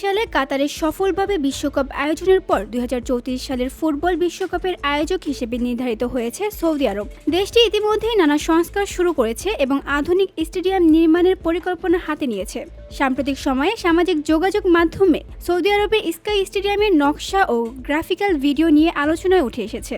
সালে কাতারে সফলভাবে বিশ্বকাপ আয়োজনের পর দু হাজার চৌত্রিশ সালের ফুটবল বিশ্বকাপের আয়োজক হিসেবে নির্ধারিত হয়েছে সৌদি আরব। দেশটি ইতিমধ্যেই নানা সংস্কার শুরু করেছে এবং আধুনিক স্টেডিয়াম নির্মাণের পরিকল্পনা হাতে নিয়েছে। সাম্প্রতিক সময়ে সামাজিক যোগাযোগ মাধ্যমে সৌদি আরবের স্কাই স্টেডিয়ামের নকশা ও গ্রাফিক্যাল ভিডিও নিয়ে আলোচনায় উঠে এসেছে।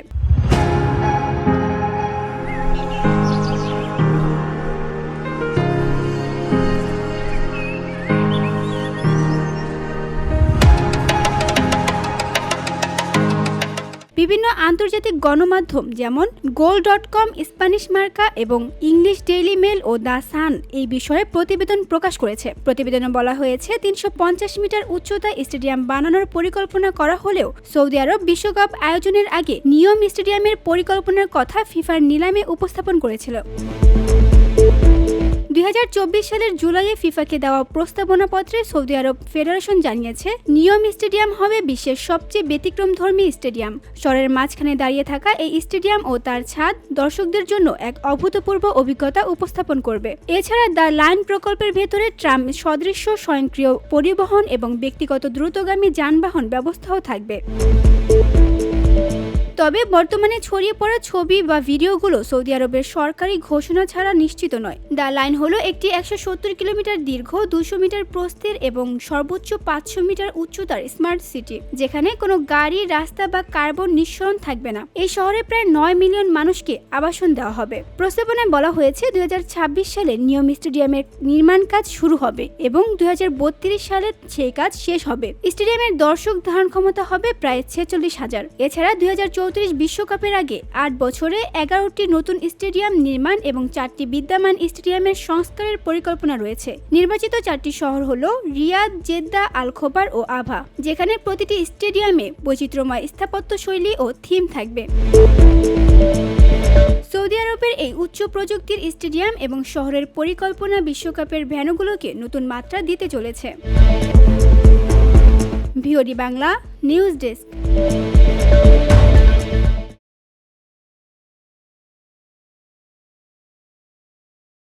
বিভিন্ন আন্তর্জাতিক গণমাধ্যম যেমন গোল ডট কম, স্প্যানিশ মার্কা এবং ইংলিশ ডেইলি মেল ও দ্য সান এই বিষয়ে প্রতিবেদন প্রকাশ করেছে। প্রতিবেদনে বলা হয়েছে, তিনশো পঞ্চাশ মিটার উচ্চতা স্টেডিয়াম বানানোর পরিকল্পনা করা হলেও সৌদি আরব বিশ্বকাপ আয়োজনের আগে নিয়ম স্টেডিয়ামের পরিকল্পনার কথা ফিফার নিলামে উপস্থাপন করেছিল। দুই হাজার চব্বিশ সালের জুলাইয়ে ফিফাকে দেওয়া প্রস্তাবনাপত্রে সৌদি আরব ফেডারেশন জানিয়েছে, নিয়ম স্টেডিয়াম হবে বিশ্বের সবচেয়ে ব্যতিক্রমধর্মী স্টেডিয়াম। শহরের মাঝখানে দাঁড়িয়ে থাকা এই স্টেডিয়াম ও তার ছাদ দর্শকদের জন্য এক অভূতপূর্ব অভিজ্ঞতা উপস্থাপন করবে। এছাড়া দ্য লাইন প্রকল্পের ভেতরে ট্রাম সদৃশ্য, স্বয়ংক্রিয় পরিবহন এবং ব্যক্তিগত দ্রুতগামী যানবাহন ব্যবস্থাও থাকবে। তবে বর্তমানে ছড়িয়ে পড়া ছবি বা ভিডিওগুলো সৌদি আরবের সরকারি ঘোষণা ছাড়া নিশ্চিত নয়। দ্য লাইন হলো একটি একশো সত্তর কিলোমিটার দীর্ঘ, দুশো মিটার প্রস্থের এবং সর্বোচ্চ পাঁচশো মিটার উচ্চতার স্মার্ট সিটি, যেখানে কোনো গাড়ি, রাস্তা বা কার্বন নিঃসরণ থাকবে না। এই শহরে প্রায় নয় মিলিয়ন মানুষকে আবাসন দেওয়া হবে। প্রস্তাবনায় বলা হয়েছে, দুই হাজার ছাব্বিশ সালে নিয়ম স্টেডিয়ামের নির্মাণ কাজ শুরু হবে এবং দুই হাজার বত্রিশ সালে সেই কাজ শেষ হবে। স্টেডিয়ামের দর্শক ধারণ ক্ষমতা হবে প্রায় ছেচল্লিশ হাজার। এছাড়া দুই বিশ্বকাপের আগে আট বছরে এগারোটি নতুন স্টেডিয়াম নির্মাণ এবং চারটি বিদ্যমান স্টেডিয়ামের সংস্কারের পরিকল্পনা রয়েছে। নির্বাচিত চারটি শহর হল রিয়াদ, জেদ্দা, আলখোবার ও আভা, যেখানে প্রতিটি স্টেডিয়ামে বৈচিত্র্যময় স্থাপত্য শৈলী ও থিম থাকবে। সৌদি আরবের এই উচ্চ প্রযুক্তির স্টেডিয়াম এবং শহরের পরিকল্পনা বিশ্বকাপের ভ্যানুগুলোকে নতুন মাত্রা দিতে চলেছে। VOD Bangla, news desk.